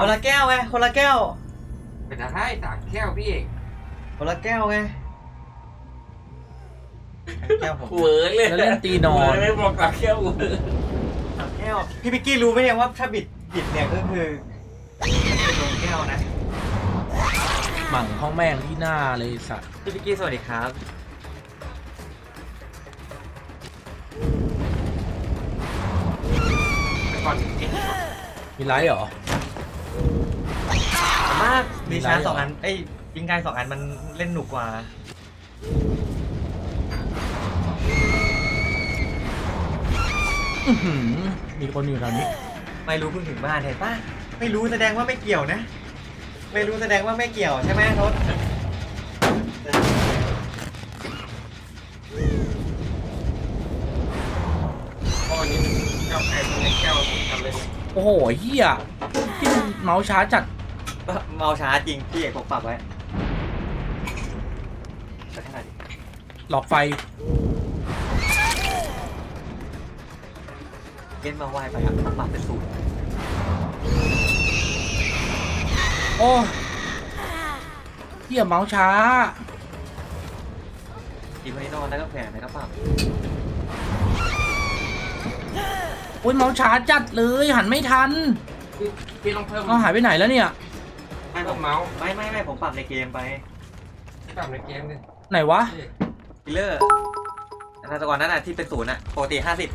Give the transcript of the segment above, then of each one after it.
คนละแก้วไงคนละแก้วเป็นอะไรสามแก้วพี่เอกคนละแก้วไงแก้วผมเวอร์เลยแล้วเล่นตีนอนไม่บอกสามแก้วเวอร์สามแก้วพี่พิกกี้รู้ไหมเนี่ยว่าถ้าบิดบิดเนี่ยก็คือเป็นโดนแก้วนะหมั่งห้องแม่งที่หน้าเลยสัตว์พี่พิกกี้สวัสดีครับก่อนเอ๊ะมีไลฟ์เหรอผ มว่ามีมีไลชาฟ์เหรอสองอันเอ้ยยิงไกลสองอันมันเล่นหนุกกว่า อื้อหือมีคนอยู่แถวนี้ ไม่รู้เพิ่งถึงบ้านเห็นปะไม่รู้แสดงว่าไม่เกี่ยวนะ ไม่รู้แสดงว่าไม่เกี่ยวใช่ไหมทศพ่อนี้แก้วใครเป็นแก้วผมทำเลยโอ้โหเฮียที่มันเมาส์ช้าจัด เมาช้าจริง พี่เอกผมปรับไว้สักขนาดนี้หลอกไฟเล่นมาไหวไปอะปรับเป็นศูนย์โอ้เฮียเมาส์ช้า ทีมไม่นอนแล้วก็แผลแล้วก็ปรับโอ้ยเมาส์ช้าจัดเลยหันไม่ทันพี่พี่ต้องเพิ่ม เอาหายไปไหนแล้วเนี่ย ไม่ผเพิ่มมเมาส์ไม่ไม่ไม่ผมปรับในเกมไปที่ปรับในเกมดิไหนวะพี่คิลเลอร์อันตะกอนนั้นอะที่เป็นศูนย์อะปกติห้าสิบ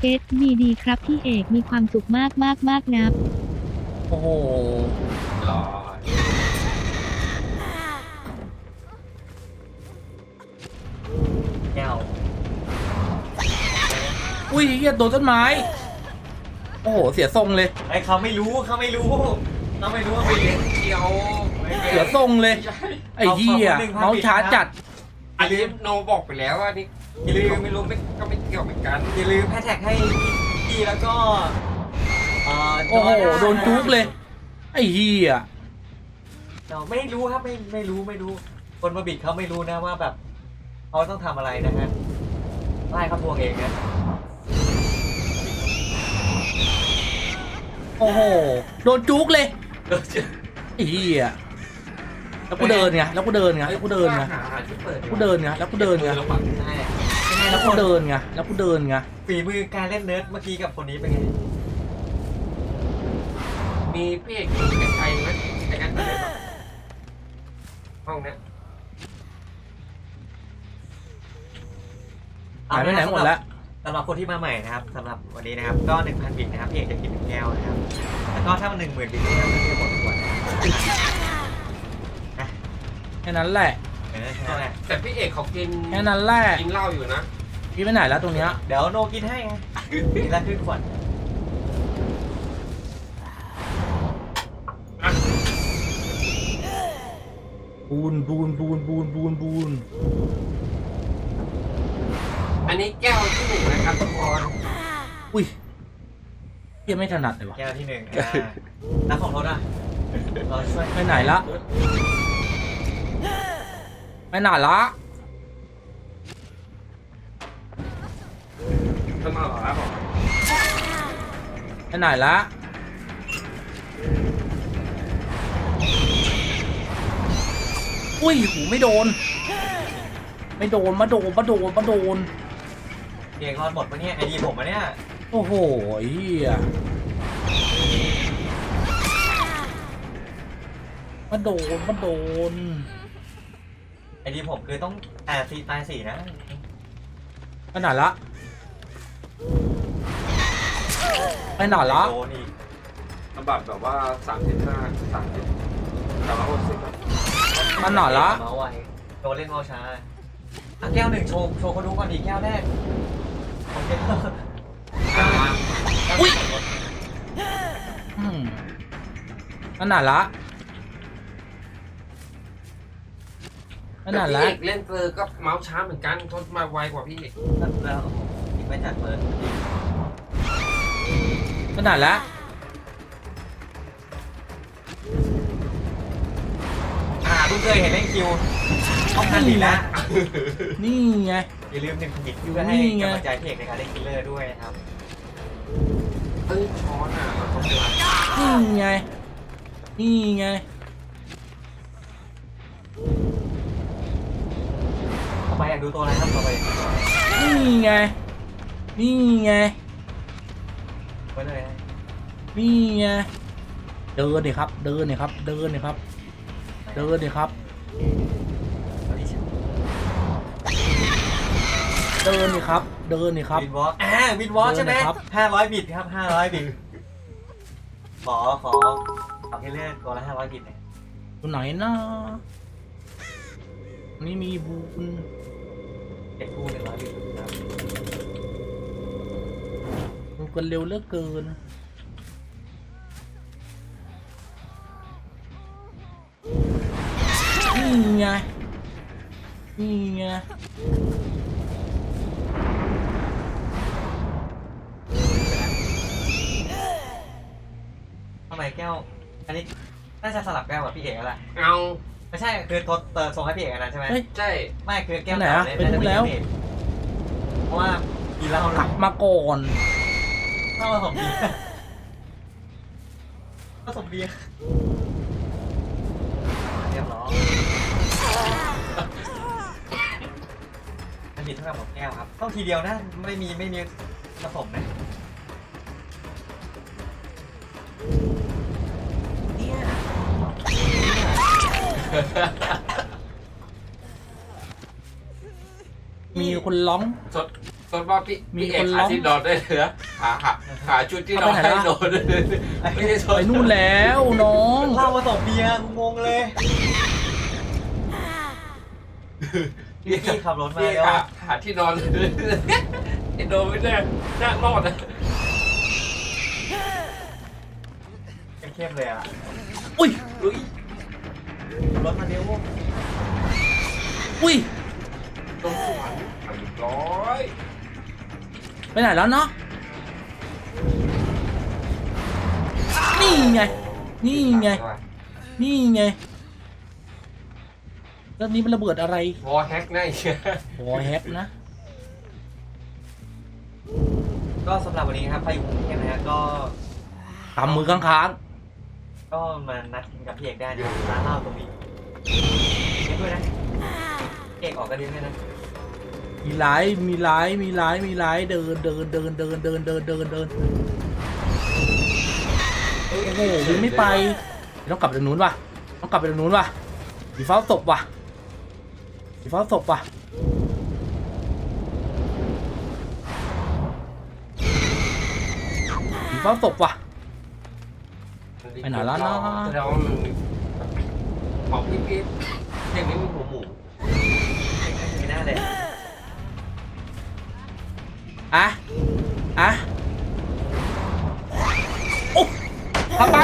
เอสดีดีครับพี่เอกมีความสุขมากมากมากนะโอ้โห รอแก้วอุ้ยเฮียโดนต้นไม้ โอ้โห เสียทรงเลย ไอ้เขาไม่รู้เขาไม่รู้ เขาไม่รู้ว่าไปเป็นเล่นเกี่ยวเสียทรงเลยไม่ใช่ไอ้เฮียเมาส์ช้าจัด อันนี้โนบอกไปแล้วว่านี่ไม่รู้ไม่รู้ไม่ก็ไม่เกี่ยวเหมือนกันอย่าลืมแฮชแท็กให้พี่แล้วก็เอ่อโอ้โหโดนจุกเลย ไอ้เฮียเราไม่รู้ครับไม่ไม่รู้ไม่รู้ คนมาบิดเขาไม่รู้นะว่าแบบเขาต้องทำอะไรนะฮะไล่เขาทวงเองนะโอ้โห โดนจุกเลยเออเชื่อ ไอ้เฮียแล้วกูเดินไงแล้วกูเดินไงแล้วกูเดินไงหาที่เปิดกูเดินไงแล้วกูเดินไงแล้วกใช่ยังไงแล้แล้ววกูนเดินไงแล้วกูเดินไงฝีมือการเล่นเนิร์ดเมื่อกี้กับคนนี้เป็นไงมีพี่เอกอยู่ในไทยไหมในการเปิดเลยปะห้องเนี้ยหายไปไหนหมดแล้ว สำหรับคนที่มาใหม่นะครับสำหรับวันนี้นะครับก็1,000บิตนะครับพี่เอกจะกินหนึ่งแก้วนะครับแล้วก็ถ้ามันหนึ่งหมื่นบิตนะครับก็จะหมดขวดนะครับแค่นั้นแหละเออแค่นั้นแหละแต่พี่เอกเขากินแค่นั้นแหละกินเหล้าอยู่นะพี่ไปไหนแล้วตรงเนี้ยเดี๋ยวโนกินให้ไงกินละครึ่งขวดบูนบูนบูนบูนบูนบูน อันนี้แก้วที่หนึ่งนะครับทุกคนอุ้ยเฮียไม่ถนัดเลยวะแก้วที่หนึ่งอ่าแล้วของรถอะเราช่วยไปไหนละไปไหนละเพิ่มมาหรอครับผมไปไหนละอุ้ยหูไม่โดน ไม่โดนมาโดนมาโดนมาโดน เกียร์รอดหมดปะเนี่ยไอดีผมปะเนี่ย โอ้โหเฮียมาโดนมาโดน ไอดีผมคือต้องแต่สี่ตายสี่นะไปไหนละไปไหนละโดนอีกลำบากแบบว่าสามสิบห้าสามสิบสามร้อยหกสิบไปไหนละ เมาส์ไวโดนเล่นเมาส์ช้าอะแก้วหนึ่งโชว์โชว์เขาดูก่อนดีแก้วแรกโอเคอุ้ยอืมไปไหนละไปไหนแต่พี่ละเอกเล่นเซอร์ก็เมาส์ช้าเหมือนกันทดมาไวกว่าพี่เอกแล้วอีกไม่จัดเปิดไปไหนละอ่าเพิ่งเคยเห็นเล่นคิวต้องทันดีแล้วนี่ไง อย่าลืมหนึ่งผิดเพื่อให้นี่ไงกำลังใจพี่เอกในการเล่นคิลเลอร์ด้วยนะครับเอ้ยช้อนอะเราต้องเจอนี่ไง นี่ไงต่อไปอยากดูตัวอะไรครับต่อไปนี่ไง นี่ไงไว้เลยนะนี่ไง เดินเลยครับ เดินเลยครับ เดินเลยครับ เดินเลยครับ เดินเลยครับ เดินเลยครับวินวอล์กอ่าวินวอล์กใช่ไหมเดินนะครับ ห้าร้อยบิตครับห้าร้อยบิตขอขอขอให้เลือกตัวละห้าร้อยบิตหน่อยตัวไหนนะอันนี่มีบูนเด็กคู่หนึ่งร้อยบิตครับดูกันเร็วเหลือเกิน นี่ไง นี่ไง มแก้ว อันนี้น่าจะสลับแก้วกับพี่เอกแล้วแหละเอา ไม่ใช่คือโทรเติมส่งให้พี่เอกอันนั้นใช่ไหมเฮ้ย ใช่ ไม่คือแก้วไปไหนอะเก่าไปดูแล้วน่าจะเป็นพี่เอกเพราะว่ากินเหล้ากลับมาก่อนเหล้าผสมเบียร์ผสมเบียร์เรียบร้อยอันนี้เท่ากับหมดแก้วครับ ต้องทีเดียวนะ ไม่มีไม่มีผสมนะ มีคนร้อง สดสดว่าพี่มีพี่เอคกนหาร้อง ที่นอนได้เหลือหาหาหาชุดที่นอนเอาไปไหนให้ล่ะนอนไม่ใช่สดไปนู่นแล้วน้องเหล้าผสมเบียร์งงเลย พี่กี้ขับรถมาพี่เอกแล้วหาหาที่นอนไอ้โดนไม่ได้น่ารอดนะเข้มๆเลยอะอุ้ย อุ้ย รถมาเร็วอุ้ยตรงสวรรค์เรียบร้อยไปไหนแล้วเนาะนี่ไง นี่ไง นี่ไงเรื่องนี้มันระเบิดอะไรวอลแฮกแน่เชียวโอ้แฮกนะ ก็สำหรับวันนี้ครับพายุกรุงเทพนะฮะก็ทำมือค้างก็มานัดกินกับพี่เอกได้ที่ร้านเหล้าตรงนี้ เลี้ยงด้วยนะพี่เอกออกกระดิ่งด้วยนะๆมีไลฟ์มีไลฟ์มีไลฟ์มีไลฟ์เดินเดินเดินเดินเดินเดินเดินเดินโอ้โหยังไม่ไปต้องกลับไปทางนู้นว่ะต้องกลับไปทางนู้นว่ะสีฟ้าศพว่ะสีฟ้าศพว่ะสีฟ้าศพว่ะไปไหนแล้วนะแสดงว่ามัน ของพี่พี่อย่างนี้มีหัวหมูไม่น่าเลยอะอะโอ้ทำไป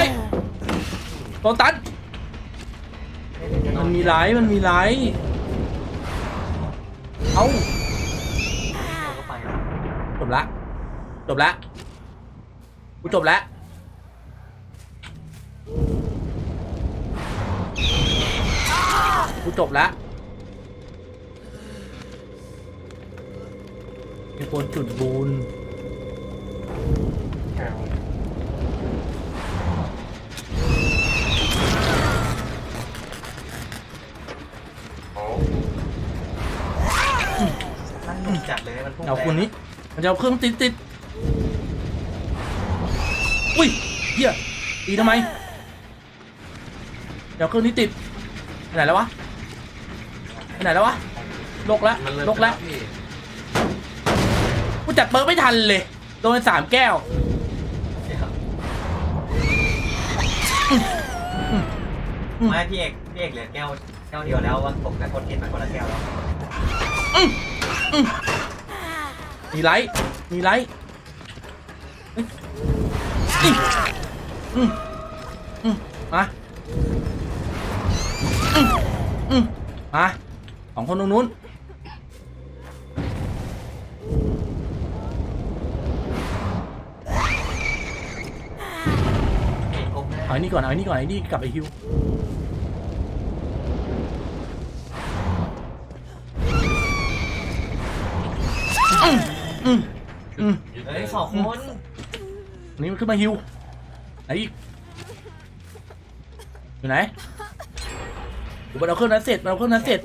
โดนตันมันมีไลฟ์มันมีไลฟ์เอาจบละ จบละ กูจบละ กูจบละมีคนจุดบูนโอ้ตั้งจัดเลยมันพุ่งเอาคนนี้มันจะเอาเครื่องติดติดอุ้ยเฮียตีทำไมเดี๋ยวเครื่องนี้ติดไปไหนแล้ววะ ไปไหนแล้ววะลกแล้วมันเลยลกแล้วพี่กูจัดเปิร์กไม่ทันเลยโดนไปสามแก้วไม่พี่เอกพี่เอกเหลือแก้วแก้วเดียวแล้วว่าผมกับคนกินมาคนละแก้วแล้วมีไลท์มีไลท์เฮ้ยอืมอืมอืมมาอืมอืมมา สองคนตรงนู้นเอกก้มหน้าเอาไอ้นี่ก่อน เอาไอ้นี่ก่อน ไอ้นี่กลับไปฮิวอืมอืมอืมเฮ้ยสองคนอันนี้มันขึ้นมาฮิวไหนอีกอยู่ไหนอยู่บนเอาเครื่องนั้นเสร็จบนเอาเครื่องนั้นเสร็จ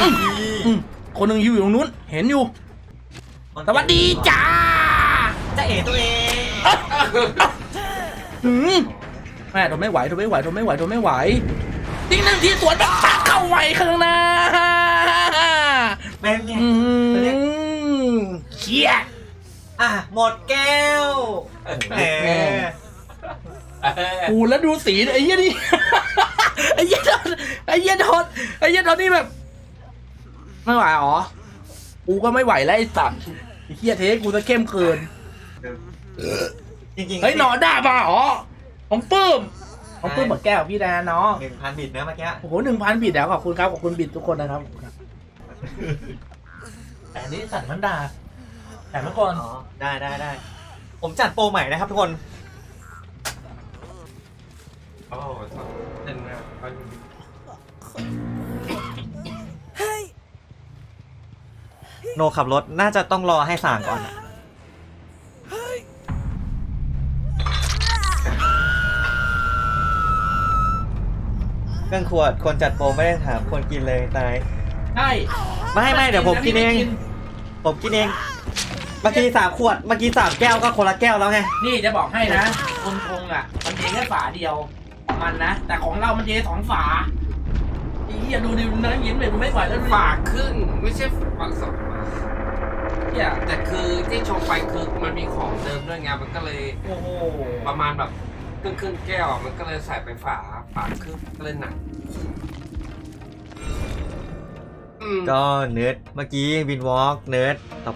อืมคนหนึ่งอยู่ตรงนู้น เห็นอยู่ สวัสดีจ้าจะเอ๋ตัวเองอืมแม่ทนไม่ไหวทนไม่ไหวทนไม่ไหวทนไม่ไหวทิ้งหนึ่งทีสวนแบบปักเข้าไว้ข้างหน้าเป็นไงอืมเครียดอะหมดแก้วแหมกูแล้วดูสีไอ้เหี้ยนี่ไอ้เหี้ยโดนไอ้เหี้ยโดนไอ้เหี้ยโดนนี่แบบ ไม่ไหวหรอ กูก็ไม่ไหวแล้วไอ้สัตว์ไอ้เหี้ยเทกูจะเข้มเกิน จริงๆเฮ้ยหนอนด่ามาเหรอของปื้มของปื้มเหมือนแก้วพี่แดนเนาะหนึ่งพันบิตนะเมื่อกี้โอ้โหหนึ่งพันบิดแล้วขอบคุณครับขอบคุณบิดทุกคนนะครับ แต่อันนี้สัตว์มันด่าแต่เมื่อก่อนอ๋อได้ได้ได้ผมจัดโปรใหม่นะครับทุกคนโอ้เล่นนะ โนขับรถน่าจะต้องรอให้สั่งก่อนอะเครื่องขวดคนจัดโปรไม่ได้ถามคนกินเลยตาย ใช่ไม่ไม่เดี๋ยวผมกินเอง ผมกินเอง เมื่อกี้สามขวด เมื่อกี้สามแก้วก็คนละแก้วแล้วไง นี่จะบอกให้นะคนคงอะ มันเทแค่ฝาเดียว มันนะ แต่ของเรามันเทสองฝาไอ้เหี้ยดูดิน้ำยิ้มเลยกูไม่ไหวแล้วดูดิ ฝากครึ่งไม่ใช่ฝากสองเหี้ยแต่คือที่ชงไปคือมันมีของเดิมด้วยไงมันก็เลยโอ้โหประมาณแบบครึ่งครึ่งๆแก้วอะมันก็เลยใส่ไปฝาฝาครึ่งก็เลยหนักอืม ก็เนิร์ดเมื่อกี้วินวอล์กเนิร์ดต่อ